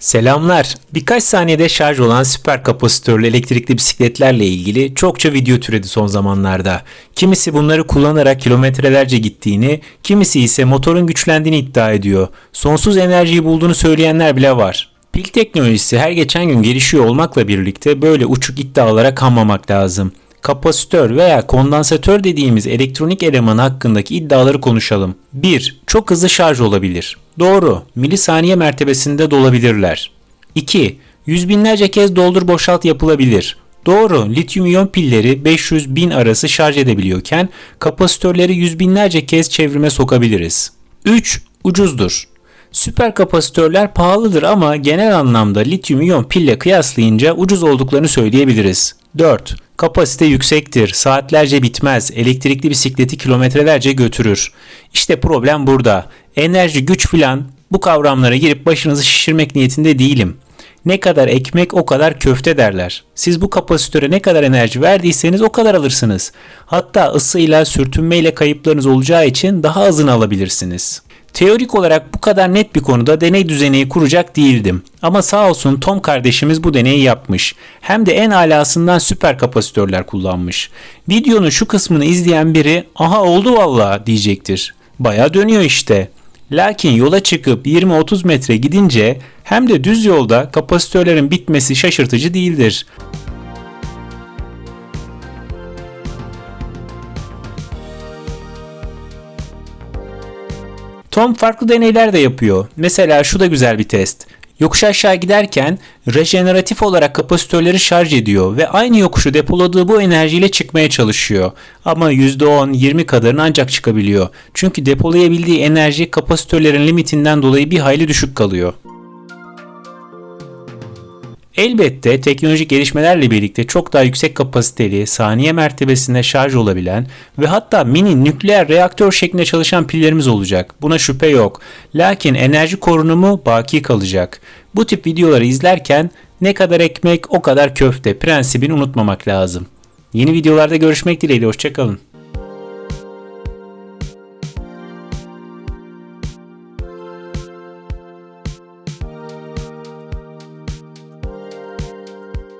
Selamlar. Birkaç saniyede şarj olan süper kapasitörlü elektrikli bisikletlerle ilgili çokça video türedi son zamanlarda. Kimisi bunları kullanarak kilometrelerce gittiğini, kimisi ise motorun güçlendiğini iddia ediyor. Sonsuz enerjiyi bulduğunu söyleyenler bile var. Pil teknolojisi her geçen gün gelişiyor olmakla birlikte böyle uçuk iddialara kanmamak lazım. Kapasitör veya kondansatör dediğimiz elektronik eleman hakkındaki iddiaları konuşalım. 1. Çok hızlı şarj olabilir. Doğru. Milisaniye mertebesinde dolabilirler. 2. Yüz binlerce kez doldur boşalt yapılabilir. Doğru. Lityum iyon pilleri 500-1000 arası şarj edebiliyorken kapasitörleri yüz binlerce kez çevrime sokabiliriz. 3. Ucuzdur. Süper kapasitörler pahalıdır ama genel anlamda lityum iyon pille kıyaslayınca ucuz olduklarını söyleyebiliriz. 4. Kapasite yüksektir, saatlerce bitmez, elektrikli bisikleti kilometrelerce götürür. İşte problem burada. Enerji, güç filan bu kavramlara girip başınızı şişirmek niyetinde değilim. Ne kadar ekmek o kadar köfte derler. Siz bu kapasitöre ne kadar enerji verdiyseniz o kadar alırsınız. Hatta ısıyla, sürtünmeyle kayıplarınız olacağı için daha azını alabilirsiniz. Teorik olarak bu kadar net bir konuda deney düzeneyi kuracak değildim. Ama sağ olsun Tom kardeşimiz bu deneyi yapmış. Hem de en alasından süper kapasitörler kullanmış. Videonun şu kısmını izleyen biri aha oldu valla diyecektir. Baya dönüyor işte. Lakin yola çıkıp 20-30 metre gidince hem de düz yolda kapasitörlerin bitmesi şaşırtıcı değildir. Tom farklı deneyler de yapıyor. Mesela şu da güzel bir test. Yokuş aşağı giderken rejeneratif olarak kapasitörleri şarj ediyor ve aynı yokuşu depoladığı bu enerjiyle çıkmaya çalışıyor. Ama %10-20 kadarını ancak çıkabiliyor. Çünkü depolayabildiği enerji kapasitörlerin limitinden dolayı bir hayli düşük kalıyor. Elbette teknolojik gelişmelerle birlikte çok daha yüksek kapasiteli, saniye mertebesinde şarj olabilen ve hatta mini nükleer reaktör şeklinde çalışan pillerimiz olacak. Buna şüphe yok. Lakin enerji korunumu baki kalacak. Bu tip videoları izlerken ne kadar ekmek o kadar köfte prensibini unutmamak lazım. Yeni videolarda görüşmek dileğiyle hoşçakalın.